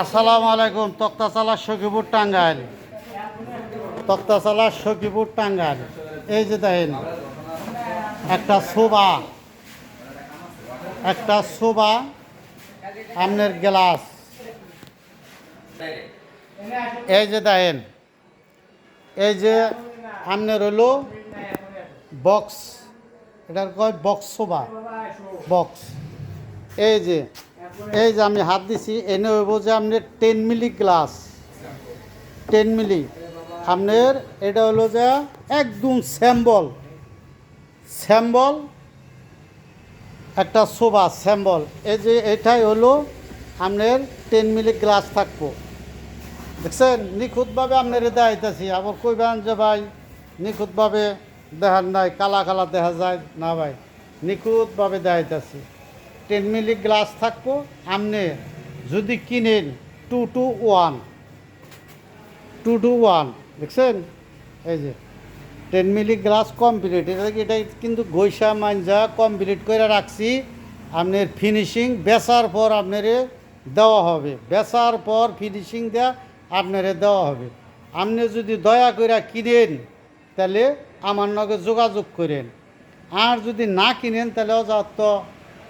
আসসালামু আলাইকুম, তক্তাচালা সখীপুর টাঙ্গাইল। তক্তাচালা সখীপুর টাঙ্গাইল। এই যে দেখেন, একটা শোভা একটা শোভা আমনের গ্লাস। এই যে দেখেন, এই যে আমনের হলো বক্স। এটার কয়? বক্স শোভা। বক্স। এই যে এই যে আমি হাত দিছি এনে হইব যে আপনার ten milli glass ten milli আপনার এটা হলো যে একদম স্যাম্বল স্যাম্বল একটা শোভা স্যাম্বল এই যে এটাই হলো আপনার টেন মিলি গ্লাস থাকব। দেখছেন? নিখুঁতভাবে আপনার দেখাইতেছি। আবার কইবেন যে ভাই, নিখুঁতভাবে দেখার নাই, কালা কালা দেখা যায়। না ভাই, নিখুঁতভাবে দেখাইতেছি। টেন মিলি গ্লাস থাকব। আপনি যদি কিনেন two two one two two one দেখছেন? এই যে টেন মিলি গ্লাস কমপ্লিট এটা এটা কিন্তু গৈসা মাঞ্জা কমপ্লিট করে রাখছি। আপনার ফিনিশিং বেচার পর আপনার দেওয়া হবে। বেচার পর ফিনিশিং দেওয়া আপনারে দেওয়া হবে। আপনি যদি দয়া করে কিনেন, তাহলে আমার নগে যোগাযোগ করেন। আর যদি না কিনেন, তাহলে অজাত তো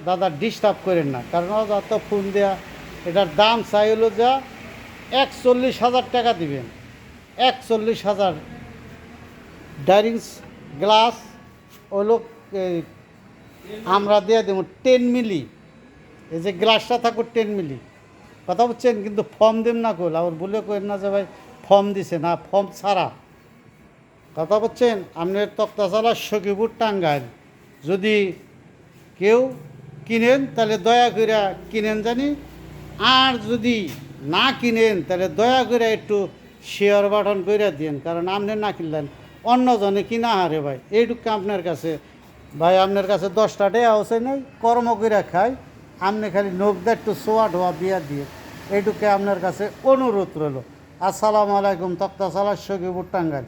দাদা ডিস্টার্ব করেন না। কারণ তো ফোন দেয়া, এটার দাম চাই হলো যা একচল্লিশ হাজার টাকা দিবেন। একচল্লিশ হাজার। ডাইরিংস গ্লাস, হলো আমরা দিয়ে দেবো টেন মিলি এই যে গ্লাসটা থাকো টেন মিলি কথা বলছেন, কিন্তু ফর্ম দেব না কইল আবার বলে কইন না যে ভাই ফর্ম দিছে না ফর্ম ছাড়া। কথা বলছেন আপনার তক্তাশালা সখীপুর টাঙ্গাইল। যদি কেউ কিনেন, তাহলে দয়া করে কিনেন জানি। আর যদি না কিনেন, তাহলে দয়া করে একটু শেয়ার বাটন করে দিন কারণ আপনি না কিনলেন, অন্যজনে কিনা হারে ভাই। এইটুকু আপনার কাছে। ভাই, আপনার কাছে দশটা টাকা আছে নাই, কর্ম করে খাই। আপনি খালি নবদা একটু সোয়া ঢোয়া বিয়া দিয়ে এইটুকু আপনার কাছে অনুরোধ রইল। আসসালামু আলাইকুম তক্তাশালা সখীপুর টাঙ্গাইল।